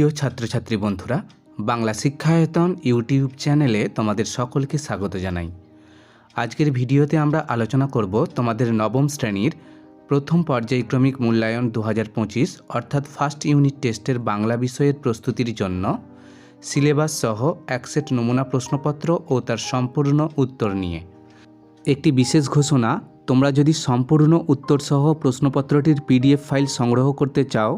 প্রিয় ছাত্রছাত্রী বন্ধুরা, বাংলা শিক্ষায়তন ইউটিউব চ্যানেলে তোমাদের সকলকে স্বাগত জানাই। আজকের ভিডিওতে আমরা আলোচনা করব তোমাদের নবম শ্রেণির প্রথম পর্যায়ক্রমিক মূল্যায়ন দু হাজার পঁচিশ, অর্থাৎ ফার্স্ট ইউনিট টেস্টের বাংলা বিষয়ের প্রস্তুতির জন্য সিলেবাস সহ এক সেট নমুনা প্রশ্নপত্র ও তার সম্পূর্ণ উত্তর নিয়ে। একটি বিশেষ ঘোষণা, তোমরা যদি সম্পূর্ণ উত্তরসহ প্রশ্নপত্রটির পিডিএফ ফাইল সংগ্রহ করতে চাও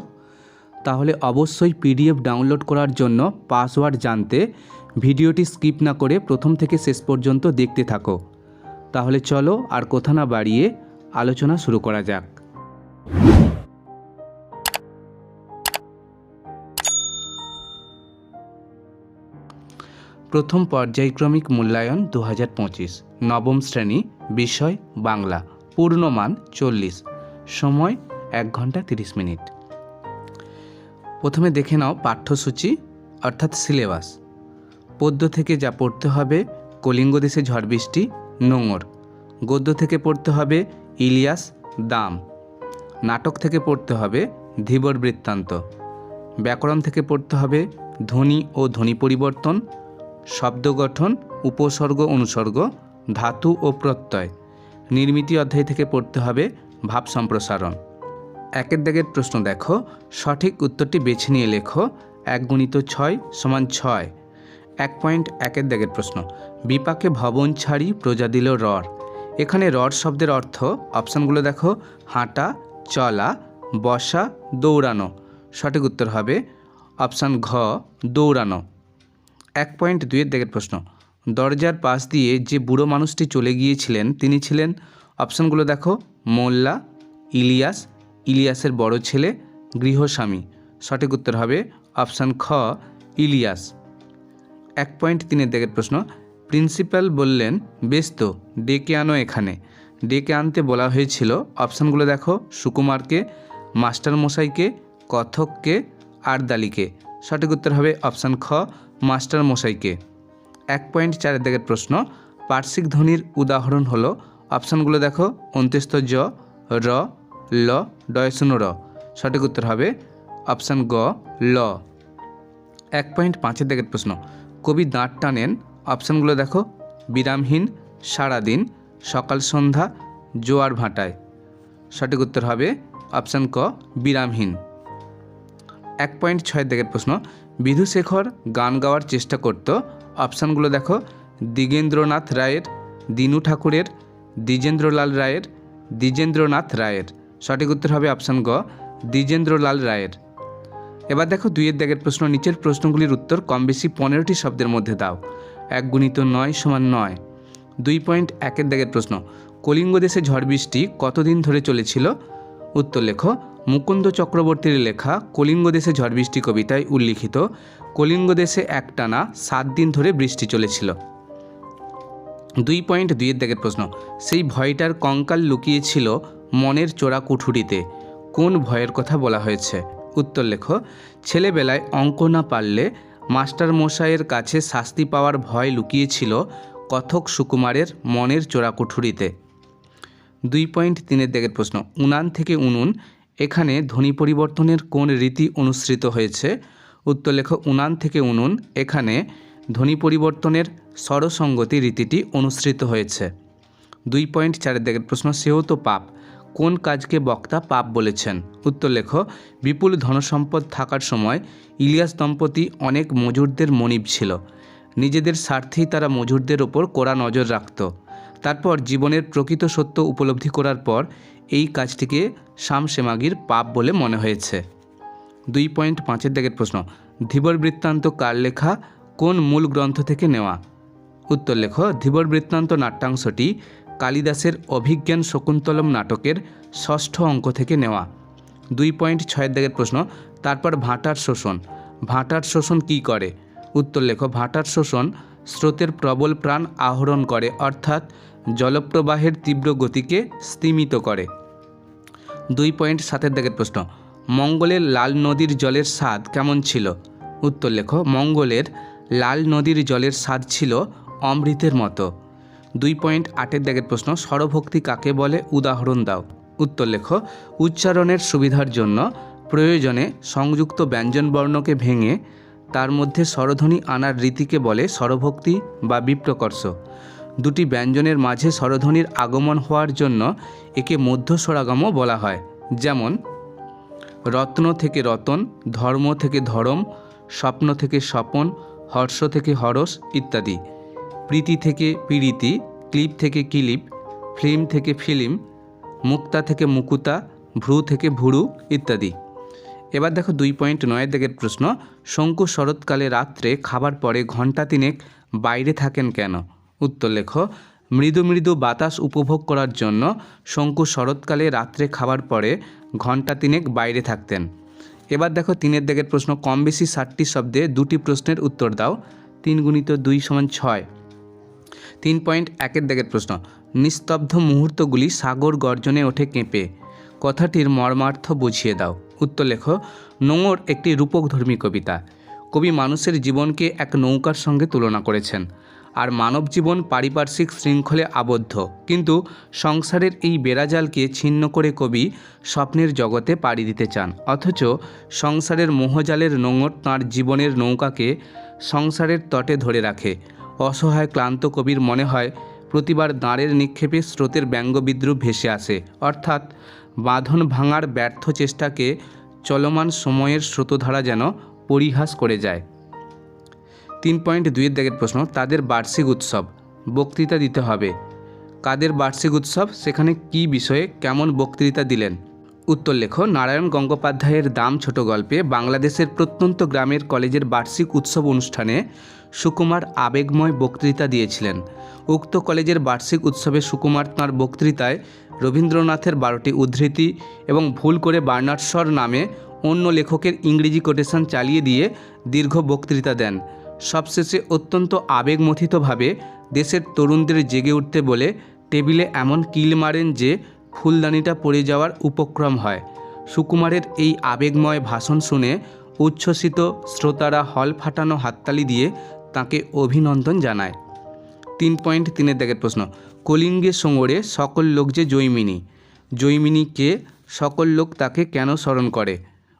তাহলে অবশ্যই পিডিএফ ডাউনলোড করার জন্য পাসওয়ার্ড জানতে ভিডিওটি স্কিপ না করে প্রথম থেকে শেষ পর্যন্ত দেখতে থাকো। তাহলে চলো আর কথা না বাড়িয়ে আলোচনা শুরু করা যাক। প্রথম পর্যায়ক্রমিক মূল্যায়ন দু হাজার পঁচিশ। নবম শ্রেণি, বিষয়, বাংলা। পূর্ণমান চল্লিশ। সময়, এক ঘণ্টা তিরিশ মিনিট। প্রথমে দেখে নাও পাঠ্যসূচি, অর্থাৎ সিলেবাস। পদ্য থেকে যা পড়তে হবে, কলিঙ্গ দেশে ঝড় বৃষ্টি, নোঙর। গদ্য থেকে পড়তে হবে, ইলিয়াস, দাম। নাটক থেকে পড়তে হবে, ধীবর বৃত্তান্ত। ব্যাকরণ থেকে পড়তে হবে, ধ্বনি ও ধ্বনি পরিবর্তন। শব্দ গঠন, উপসর্গ, অনুসর্গ, ধাতু ও প্রত্যয়। নির্মিতি অধ্যায় থেকে পড়তে হবে, ভাব সম্প্রসারণ। একের দাগের প্রশ্ন দেখো। সঠিক উত্তরটি বেছে নিয়ে লেখো। এক গুণিত ছয় সমান ছয়। এক পয়েন্ট একের দাগের প্রশ্ন। বিপাকে ভবন ছাড়ি প্রজা দিল রর এখানে রর শব্দের অর্থ, অপশানগুলো দেখো, হাঁটা, চলা, বসা, দৌড়ানো। সঠিক উত্তর হবে অপশান ঘ, দৌড়ানো। এক পয়েন্ট দুইয়ের দিকের প্রশ্ন। দরজার পাশ দিয়ে যে বুড়ো মানুষটি চলে গিয়েছিলেন, তিনি ছিলেন, অপশানগুলো দেখো, মোল্লা, ইলিয়াস ইলিয়াসের বড় ছেলে, গৃহস্বামী। সঠিক উত্তর হবে অপশান খ, ইলিয়াস। এক পয়েন্ট তিনের দিকের প্রশ্ন, প্রিন্সিপাল বললেন, বেশ তো, ডেকে আনো এখানে। ডেকে আনতে বলা হয়েছিল, অপশানগুলো দেখো, সুকুমারকে মাস্টার মশাইকে কথককে, আরদালিকে। সঠিক উত্তর হবে অপশান খ মাস্টার মশাইকে এক পয়েন্ট চারের দিকের প্রশ্ন পার্শ্বিক ধ্বনির উদাহরণ হলো? অপশানগুলো দেখো অন্ত্যস্ত জ, র ল ডয়সুনো র। সঠিক উত্তর হবে অপশান গ, ল। এক পয়েন্ট পাঁচের দিকের প্রশ্ন। কবি দাঁত টানেন, অপশানগুলো দেখো। বিরামহীন, সারাদিন, সকাল, সন্ধ্যা, জোয়ার ভাটায়। সঠিক উত্তর হবে অপশান ক, বিরামহীন। এক পয়েন্ট ছয়ের দিকের প্রশ্ন। বিধুশেখর গান গাওয়ার চেষ্টা করত। অপশানগুলো দেখো। দিগেন্দ্রনাথ রায়ের, দিনু ঠাকুরের, দ্বিজেন্দ্রলাল রায়ের, দ্বিজেন্দ্রনাথ রায়ের। সঠিক উত্তর হবে অপশান গ, দ্বিজেন্দ্রলাল রায়ের। এবার দেখো দুইয়ের দাগের প্রশ্ন, নিচের প্রশ্নগুলির উত্তর কম বেশি পনেরোটি শব্দের মধ্যে দাও। এক গুণিত নয় সমান নয়। দুই পয়েন্ট একের দাগের প্রশ্ন, কলিঙ্গ দেশে ঝড় বৃষ্টি কতদিন ধরে চলেছিল? উত্তর লেখো, মুকুন্দ চক্রবর্তীর লেখা কলিঙ্গ দেশে ঝড় বৃষ্টি কবিতায় উল্লিখিত, কলিঙ্গ দেশে একটানা সাত দিন ধরে বৃষ্টি চলেছিল। দুই পয়েন্ট দুইয়ের দিকের প্রশ্ন, সেই ভয়টার কঙ্কাল লুকিয়েছিল মনের চোরা কুঠুরিতে। কোন ভয়ের কথা বলা হয়েছে? উত্তর লেখো, ছেলেবেলায় অঙ্ক না পারলে মাস্টার মশাইয়ের কাছে শাস্তি পাওয়ার ভয় লুকিয়েছিল কথক সুকুমারের মনের চোরা কুঠুরিতে। দুই পয়েন্ট তিনের দিকের প্রশ্ন, উনান থেকে উনুন, এখানে ধ্বনি পরিবর্তনের কোন রীতি অনুসৃত হয়েছে? উত্তর লেখ, উনান থেকে উনুন, এখানে ধ্বনি পরিবর্তনের স্বরসঙ্গতি রীতিটি অনুসৃত হয়েছে। দুই পয়েন্ট চারের দিকের প্রশ্ন, সেও তো পাপ কোন কাজকে বক্তা পাপ বলেছেন? উত্তর লেখ, বিপুল ধনসম্পদ থাকার সময় ইলিয়াস দম্পতি অনেক মজুরদের মনিব ছিল। নিজেদের স্বার্থেই তারা মজুরদের ওপর কড়া নজর রাখত। তারপর জীবনের প্রকৃত সত্য উপলব্ধি করার পর এই কাজটিকে শামসেমাগির পাপ বলে মনে হয়েছে। দুই পয়েন্ট পাঁচের দিকের প্রশ্ন, ধীবর বৃত্তান্ত কার লেখা, কোন মূল গ্রন্থ থেকে নেওয়া? উত্তর লেখ, ধীবর বৃত্তান্ত নাট্যাংশটি কালিদাসের অভিজ্ঞান শকুন্তলম নাটকের ষষ্ঠ অঙ্ক থেকে নেওয়া। দুই পয়েন্ট ছয়ের দাগের প্রশ্ন, তারপর ভাটার শোষণ। ভাটার শোষণ কি করে? উত্তর লেখ, ভাটার শোষণ স্রোতের প্রবল প্রাণ আহরণ করে, অর্থাৎ জলপ্রবাহের তীব্র গতিকে স্তিমিত করে। দুই পয়েন্ট সাতের দাগের প্রশ্ন, মঙ্গলের লাল নদীর জলের স্বাদ কেমন ছিল? উত্তর লেখ, মঙ্গলের লাল নদীর জলের স্বাদ ছিল অমৃতের মতো। দুই পয়েন্ট আটের দাগের প্রশ্ন স্বরভক্তি কাকে বলে? উদাহরণ দাও। উত্তর লেখ, উচ্চারণের সুবিধার জন্য প্রয়োজনে সংযুক্ত ব্যঞ্জনবর্ণকে ভেঙে তার মধ্যে স্বরধ্বনি আনার রীতিকে বলে স্বরভক্তি বা বিপ্রকর্ষ। দুটি ব্যঞ্জনের মাঝে স্বরধ্বনির আগমন হওয়ার জন্য একে মধ্য স্বরাগমও বলা হয়। যেমন, রত্ন থেকে রতন, ধর্ম থেকে ধরম, স্বপ্ন থেকে স্বপন, হর্ষ থেকে হরস ইত্যাদি। প্রীতি থেকে পীড়িতি ক্লিপ থেকে কিলিপ, ফিল্ম থেকে ফিল্ম, মুক্তা থেকে মুকুতা, ভ্রু থেকে ভুরু ইত্যাদি। এবার দেখো দুই পয়েন্ট নয়ের দিকের প্রশ্ন, শঙ্কু শরৎকালে রাত্রে খাবার পরে ঘণ্টা তিনেক বাইরে থাকেন কেন? উত্তর লেখো, মৃদু মৃদু বাতাস উপভোগ করার জন্য শঙ্কু শরৎকালে রাত্রে খাবার পরে ঘণ্টা তিনেক বাইরে থাকতেন। এবার দেখো তিনের দিকের প্রশ্ন, কম বেশি ষাটটি শব্দে দুটি প্রশ্নের উত্তর দাও, তিন গুণিত দুই সমান ছয়। তিন পয়েন্ট একের দিকের প্রশ্ন। নিস্তব্ধ মুহূর্তগুলি সাগর গর্জনে ওঠে কেঁপে। কথাটির মর্মার্থ বুঝিয়ে দাও। উত্তর লেখ, নোঙর একটি রূপকধর্মী কবিতা। কবি মানুষের জীবনকে এক নৌকার সঙ্গে তুলনা করেছেন। আর মানব জীবন পারিপার্শ্বিক শৃঙ্খলে আবদ্ধ। কিন্তু সংসারের এই বেড়াজালকে ছিন্ন করে কবি স্বপ্নের জগতে পাড়ি দিতে চান। অথচ সংসারের মোহজালের নোঙর তাঁর জীবনের নৌকাকে সংসারের তটে ধরে রাখে। অসহায় ক্লান্ত কবির মনে হয় প্রতিবার দাঁড়ের নিক্ষেপে স্রোতের ব্যঙ্গ বিদ্রুপ ভেসে আসে। অর্থাৎ বাঁধন ভাঙার ব্যর্থ চেষ্টাকে চলমান সময়ের স্রোতধারা যেন পরিহাস করে যায়। তিন পয়েন্ট দুইয়ের দাগের প্রশ্ন, তাদের বার্ষিক উৎসব, বক্তৃতা দিতে হবে। কাদের বার্ষিক উৎসব? সেখানে কি বিষয়ে কেমন বক্তৃতা দিলেন? উত্তর লেখ, নারায়ণ গঙ্গোপাধ্যায়ের দাম ছোট গল্পে বাংলাদেশের প্রত্যন্ত গ্রামের কলেজের বার্ষিক উৎসব অনুষ্ঠানে সুকুমার আবেগময় বক্তৃতা দিয়েছিলেন। উক্ত কলেজের বার্ষিক উৎসবে সুকুমার তাঁর বক্তৃতায় রবীন্দ্রনাথের বারোটি উদ্ধৃতি এবং ভুল করে বার্নার্সর নামে অন্য লেখকের ইংরেজি কোটেশন চালিয়ে দিয়ে দীর্ঘ বক্তৃতা দেন। সবশেষে অত্যন্ত আবেগমথিতভাবে দেশের তরুণদের জেগে উঠতে বলে, টেবিলে এমন কিল মারেন যে ফুলদানিটা পড়ে যাওয়ার উপক্রম হয়। সুকুমারের এই আবেগময় ভাষণ শুনে উচ্ছ্বসিত শ্রোতারা হল ফাটানো হাততালি দিয়ে তাকে অভিনন্দন জানায়। তিন পয়েন্ট তিনের দাগের প্রশ্ন, কলিঙ্গে সোঙরে সকল লোক যে জৈমিনী, জৈমিনীকে সকল লোক তাকে কেন স্মরণ করে?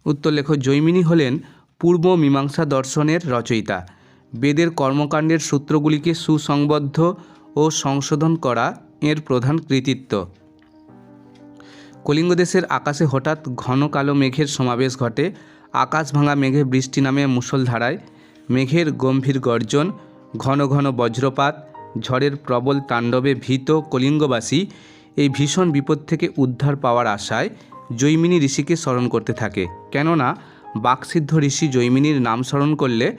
উত্তর লেখ, জৈমিনী হলেন পূর্ব মীমাংসা দর্শনের রচয়িতা। বেদের কর্মকাণ্ডের সূত্রগুলিকে সুসংবদ্ধ ও সংশোধন করা এর প্রধান কৃতিত্ব। কলিঙ্গ দেশের আকাশে হঠাৎ ঘন কালো মেঘের সমাবেশ ঘটে। আকাশ ভাঙা মেঘে বৃষ্টি নামে মুষলধারায় মেঘের গম্ভীর গর্জন, ঘন ঘন বজ্রপাত, ঝড়ের প্রবল তাণ্ডবে ভীত কলিঙ্গবাসী এই ভীষণ বিপদ থেকে উদ্ধার পাওয়ার আশায় জৈমিনী ঋষিকে স্মরণ করতে থাকে। কেননা, বাকসিদ্ধ ঋষি জৈমিনীর নাম স্মরণ করলে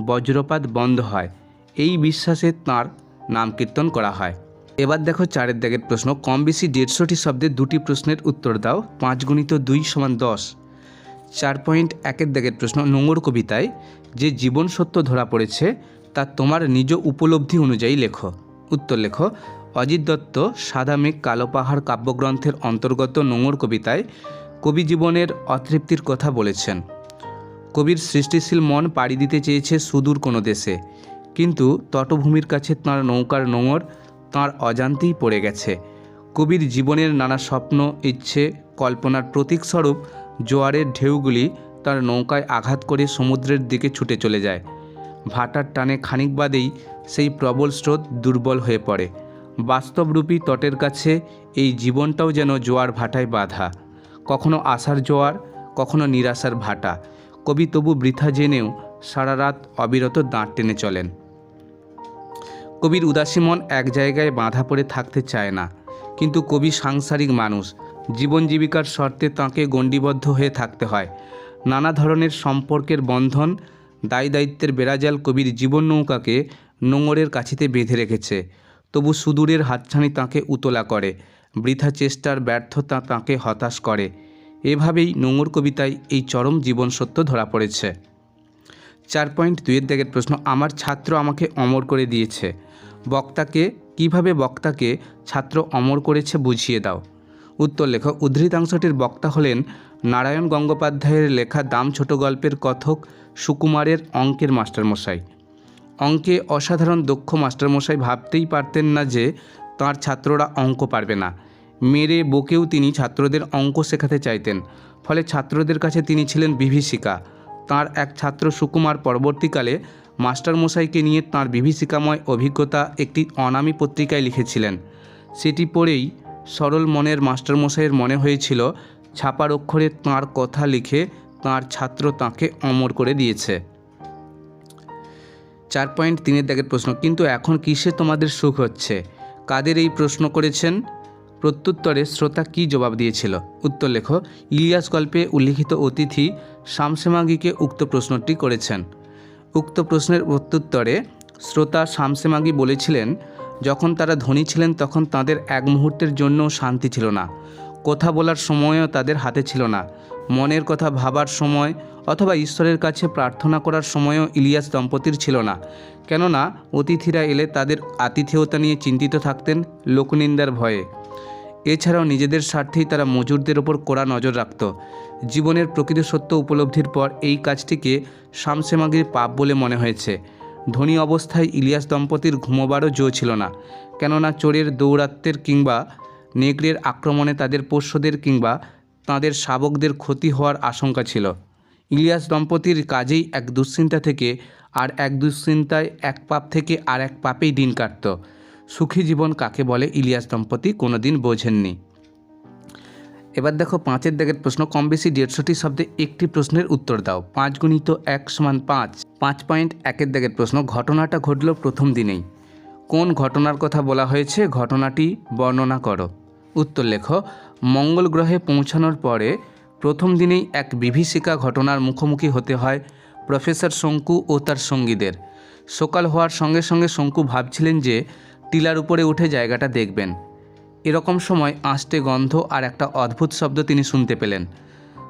বজ্রপাত বন্ধ হয়। এই বিশ্বাসে তাঁর নাম কীর্তন করা হয়। এবার দেখো চারের দাগের প্রশ্ন। কম বেশি দেড়শোটি শব্দে দুটি প্রশ্নের উত্তর দাও। পাঁচ গুণিত দুই সমান দশ। চার পয়েন্ট একের দাগের প্রশ্ন। নোংর কবিতায় যে জীবন সত্য ধরা পড়েছে, তা তোমার নিজ উপলব্ধি অনুযায়ী লেখো। উত্তর লেখো, অজিত দত্ত সাদা মেঘ কালো পাহাড় কাব্যগ্রন্থের অন্তর্গত নোংর কবিতায় কবি জীবনের অতৃপ্তির কথা বলেছেন। কবির সৃষ্টিশীল মন পাড়ি দিতে চেয়েছে সুদূর কোনো দেশে, কিন্তু তটভূমির কাছে তাঁর নৌকার নোঙর তাঁর অজান্তেই পড়ে গেছে। কবির জীবনের নানা স্বপ্ন, ইচ্ছে, কল্পনার প্রতীকস্বরূপ জোয়ারের ঢেউগুলি তার নৌকায় আঘাত করে সমুদ্রের দিকে ছুটে চলে যায়। ভাটার টানে খানিক বাদেই সেই প্রবল স্রোত দুর্বল হয়ে পড়ে। বাস্তবরূপী তটের কাছে এই জীবনটাও যেন জোয়ার ভাটায় বাধা। কখনো আশার জোয়ার, কখনো নিরাশার ভাটা। কবি তবু বৃথা জেনেও সারা রাত অবিরত দাঁড় টেনে চলেন। কবির উদাসী মন এক জায়গায় বাঁধা পড়ে থাকতে চায় না। কিন্তু কবি সাংসারিক মানুষ। জীবন জীবিকার শর্তে তাঁকে গণ্ডিবদ্ধ হয়ে থাকতে হয়। নানা ধরনের সম্পর্কের বন্ধন, দায় দায়িত্বের বেড়াজাল কবির জীবন নৌকাকে নোঙরের কাছিতে বেঁধে রেখেছে। তবু সুদূরের হাতছানি তাঁকে উতলা করে, বৃথা চেষ্টার ব্যর্থতা তাঁকে হতাশ করে। এভাবেই নোঙর কবিতায় এই চরম জীবন সত্য ধরা পড়েছে। চার পয়েন্ট দুইয়ের দাগের প্রশ্ন, আমার ছাত্র আমাকে অমর করে দিয়েছে। বক্তাকে, কীভাবে বক্তাকে ছাত্র অমর করেছে বুঝিয়ে দাও। উত্তর লেখ উদ্ধৃতাংশটির বক্তা হলেন নারায়ণ গঙ্গোপাধ্যায়ের লেখা দাম ছোট গল্পের কথক সুকুমারের অঙ্কের মাস্টারমশাই। অঙ্কে অসাধারণ দক্ষ মাস্টারমশাই ভাবতেই পারতেন না যে তাঁর ছাত্ররা অঙ্ক পারবে না। মেরে বকেও তিনি ছাত্রদের অঙ্ক শেখাতে চাইতেন, ফলে ছাত্রদের কাছে তিনি ছিলেন বিভীষিকা। তার এক ছাত্র সুকুমার পরবর্তীকালে মাস্টারমশাইকে নিয়ে তাঁর বিভীষিকাময় অভিজ্ঞতা একটি অনামী পত্রিকায় লিখেছিলেন। সেটি পড়েই সরল মনের মাস্টারমশাইয়ের মনে হয়েছিল ছাপার অক্ষরে তাঁর কথা লিখে তাঁর ছাত্র তাঁকে অমর করে দিয়েছে। চার পয়েন্ট তিনের দাগের প্রশ্ন, কিন্তু এখন কিসে তোমাদের সুখ হচ্ছে? কাদের এই প্রশ্ন করেছেন? প্রত্যুত্তরে শ্রোতা কি জবাব দিয়েছিল? উত্তর লেখ, ইলিয়াস গল্পে উল্লিখিত অতিথি শামসেমাগিকে উক্ত প্রশ্নটি করেছেন। উক্ত প্রশ্নের প্রত্যুত্তরে শ্রোতা শামসেমাগি বলেছিলেন, যখন তারা ধনী ছিলেন, তখন তাদের এক মুহূর্তের জন্য শান্তি ছিল না। কথা বলার সময়ও তাদের হাতে ছিল না। মনের কথা ভাবার সময় অথবা ঈশ্বরের কাছে প্রার্থনা করার সময়ও ইলিয়াস দম্পতির ছিল না। কেননা, অতিথিরা এলে তাদের আতিথেয়তা নিয়ে চিন্তিত থাকতেন লোকনিন্দার ভয়ে। এছাড়াও নিজেদের স্বার্থেই তারা মজুরদের ওপর কড়া নজর রাখত। জীবনের প্রকৃত সত্য উপলব্ধির পর এই কাজটিকে শামসেমাগির পাপ বলে মনে হয়েছে। ধনী অবস্থায় ইলিয়াস দম্পতির ঘুমোবারও জো ছিল না। কেননা, চোরের দৌরাত্মের কিংবা নেগড়ের আক্রমণে তাদের পোষ্যদের কিংবা তাদের শাবকদের ক্ষতি হওয়ার আশঙ্কা ছিল। ইলিয়াস দম্পতির কাজেই এক দুশ্চিন্তা থেকে আর এক দুশ্চিন্তায় এক পাপ থেকে আর এক পাপেই দিন কাটত। সুখী জীবন কাকে বলে ইলিয়াস দম্পতি কোনো দিন বোঝেননি। এবার দেখো পাঁচের দাগের প্রশ্ন কম বেশি দেড়শোটি শব্দে একটি প্রশ্নের উত্তর দাও। পাঁচ গুণিত এক সমান পাঁচ। পাঁচ পয়েন্ট একের দাগের প্রশ্ন, ঘটনাটা ঘটল প্রথম দিনেই। কোন ঘটনার কথা বলা হয়েছে? ঘটনাটি বর্ণনা করো। উত্তর লেখো, মঙ্গল গ্রহে পৌঁছানোর পরে প্রথম দিনেই এক বিভীষিকা ঘটনার মুখোমুখি হতে হয় প্রফেসর শঙ্কু ও তার সঙ্গীদের। সকাল হওয়ার সঙ্গে সঙ্গে শঙ্কু ভাবছিলেন যে টিলার উপরে উঠে জায়গাটা দেখবেন। এরকম সময় আঁশটে গন্ধ আর একটা অদ্ভুত শব্দ তিনি শুনতে পেলেন।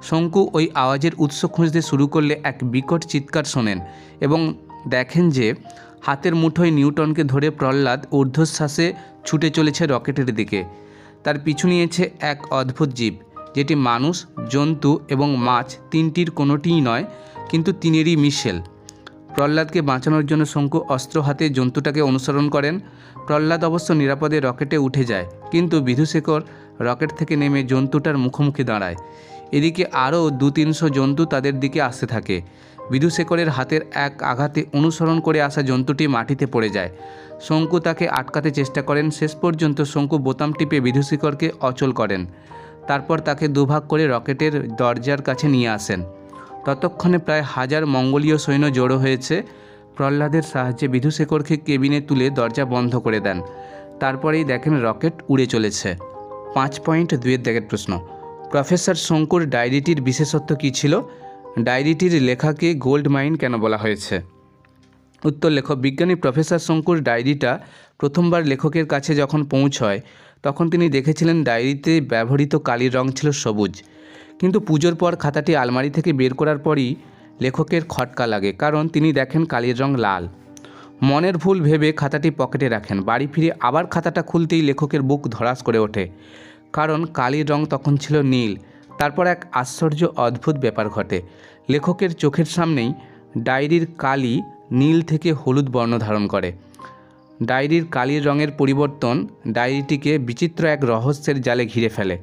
শঙ্কু ওই আওয়াজের উৎস খুঁজতে শুরু করলে এক বিকট চিৎকার শোনেন এবং দেখেন যে হাতের মুঠোয় নিউটনকে ধরে প্রহ্লাদ ঊর্ধ্বশ্বাসে ছুটে চলেছে রকেটের দিকে। তার পিছু নিয়েছে এক অদ্ভুত জীব, যেটি মানুষ, জন্তু এবং মাছ তিনটির কোনোটিই নয়, কিন্তু তিনেরই মিশেল। প্রহ্লাদকে বাঁচানোর জন্য শঙ্কু অস্ত্র হাতে জন্তুটাকে অনুসরণ করেন। প্রহ্লাদ অবশ্য নিরাপদে রকেটে উঠে যায়, কিন্তু বিধুশেখর রকেট থেকে নেমে জন্তুটার মুখোমুখি দাঁড়ায়। এদিকে আরও দু তিনশো জন্তু তাদের দিকে আসতে থাকে। বিধুশেখরের হাতের এক আঘাতে অনুসরণ করে আসা জন্তুটি মাটিতে পড়ে যায়। শঙ্কু তাকে আটকাতে চেষ্টা করেন, শেষ পর্যন্ত শঙ্কু বোতাম টিপে বিধুশেখরকে অচল করেন। তারপর তাকে দুভাগ করে রকেটের দরজার কাছে নিয়ে আসেন। ততক্ষণে প্রায় হাজার মঙ্গোলীয় সৈন্য জড়ো হয়েছে। প্রহ্লাদের সাহায্যে বিধুশেখরকে কেবিনে তুলে দরজা বন্ধ করে দেন। তারপরেই দেখেন রকেট উড়ে চলেছে। পাঁচ পয়েন্ট দুয়ের দাগের প্রশ্ন, প্রফেসর শঙ্কুর ডায়েরিটির বিশেষত্ব কী ছিল? ডায়েরিটির লেখাকে গোল্ড মাইন কেন বলা হয়েছে? উত্তর লেখক, বিজ্ঞানী প্রফেসর শঙ্কুর ডায়েরিটা প্রথমবার লেখকের কাছে যখন পৌঁছয়, তখন তিনি দেখেছিলেন ডায়েরিতে ব্যবহৃত কালির রং ছিল সবুজ। কিন্তু পুজোর পর খাতাটি আলমারি থেকে বের করার পরই লেখকের খটকা লাগে, কারণ তিনি দেখেন কালির রং লাল। মনের ভুল ভেবে খাতাটি পকেটে রাখেন। বাড়ি ফিরে আবার খাতাটা খুলতেই লেখকের বুক ধরাস করে ওঠে, কারণ কালির রং তখন ছিল নীল। তারপর এক আশ্চর্য অদ্ভুত ব্যাপার ঘটে। লেখকের চোখের সামনেই ডায়েরির কালি নীল থেকে হলুদ বর্ণ ধারণ করে। ডায়েরির কালির রঙের পরিবর্তন ডায়েরিটিকে বিচিত্র এক রহস্যের জালে ঘিরে ফেলে।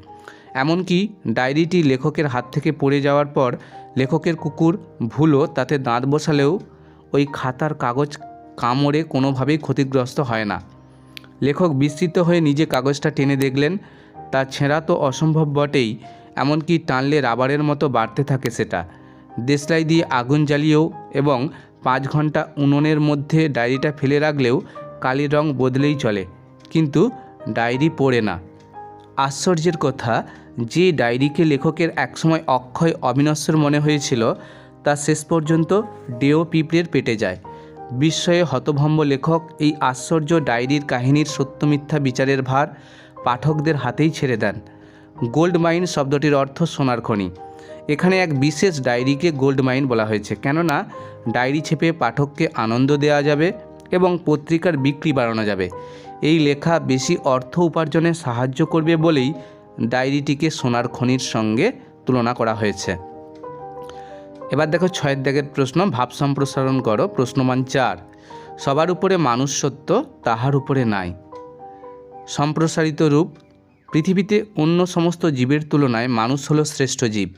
এমনকি ডায়েরিটি লেখকের হাত থেকে পড়ে যাওয়ার পর লেখকের কুকুর ভুলো তাতে দাঁত বসালেও ওই খাতার কাগজ কামড়ে কোনোভাবেই ক্ষতিগ্রস্ত হয় না। লেখক বিস্মিত হয়ে নিজে কাগজটা টেনে দেখলেন, তা ছেঁড়া তো অসম্ভব বটেই। এমনকি টানলে রাবারের মতো বাড়তে থাকে সেটা। দেশলাই দিয়ে আগুন জ্বালিয়েও এবং পাঁচ ঘণ্টা উনুনের মধ্যে ডায়েরিটা ফেলে রাখলেও কালির রং বদলেই চলে। কিন্তু ডায়েরি পড়ে না। আশ্চর্যের কথা, যে ডায়েরিকে লেখকের একসময় অক্ষয় অবিনশ্বর মনে হয়েছিল, তা শেষ পর্যন্ত ডেও পিঁপড়ের পেটে যায়। বিস্ময়ে হতভম্ব লেখক এই আশ্চর্য ডায়েরির কাহিনীর সত্য মিথ্যা বিচারের ভার পাঠকদের হাতেই ছেড়ে দেন। গোল্ড মাইন শব্দটির অর্থ সোনার খনি। এখানে এক বিশেষ ডায়েরিকে গোল্ড মাইন বলা হয়েছে। কেননা, ডায়েরি ছেপে পাঠককে আনন্দ দেওয়া যাবে এবং পত্রিকার বিক্রি বাড়ানো যাবে। এই লেখা বেশি অর্থ উপার্জনে সাহায্য করবে বলেই ডায়েরিটিকে সোনার খনির সঙ্গে তুলনা করা হয়েছে। এবার দেখো ছয়ের দাগের প্রশ্ন, ভাব সম্প্রসারণ করো, প্রশ্নমান চার। সবার উপরে মানুষ সত্য তাহার উপরে নাই। সম্প্রসারিত রূপ পৃথিবীতে অন্য সমস্ত জীবের তুলনায় মানুষ হলো শ্রেষ্ঠ জীব।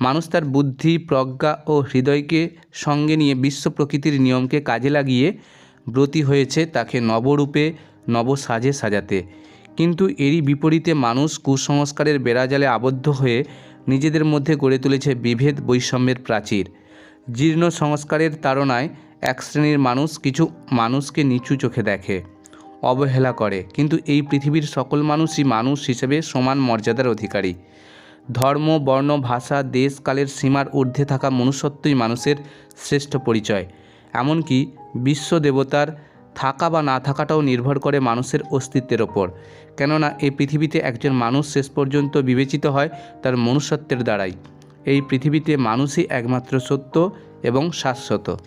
মানুষ তার বুদ্ধি, প্রজ্ঞা ও হৃদয়কে সঙ্গে নিয়ে বিশ্ব প্রকৃতির নিয়মকে কাজে লাগিয়ে ব্রতী হয়েছে তাকে নবরূপে নব সাজে সাজাতে। কিন্তু এরই বিপরীতে মানুষ কুসংস্কারের বেড়াজালে আবদ্ধ হয়ে নিজেদের মধ্যে গড়ে তুলেছে বিভেদ বৈষম্যের প্রাচীর। জীর্ণ সংস্কারের তাড়নায় এক শ্রেণির মানুষ কিছু মানুষকে নিচু চোখে দেখে। অবহেলা করে। কিন্তু এই পৃথিবীর সকল মানুষই মানুষ হিসেবে সমান মর্যাদার অধিকারী। ধর্ম, বর্ণ, ভাষা, দেশ, কালের সীমার ঊর্ধ্বে থাকা মনুষ্যত্বই মানুষের শ্রেষ্ঠ পরিচয়। এমনকি বিশ্ব দেবতার থাকা বা না থাকাটাও নির্ভর করে মানুষের অস্তিত্বের ওপর। কেননা এই পৃথিবীতে একজন মানুষ শেষ পর্যন্ত বিবেচিত হয় তার মনুষ্যত্বের দ্বারাই। এই পৃথিবীতে মানুষই একমাত্র সত্য এবং শাশ্বত।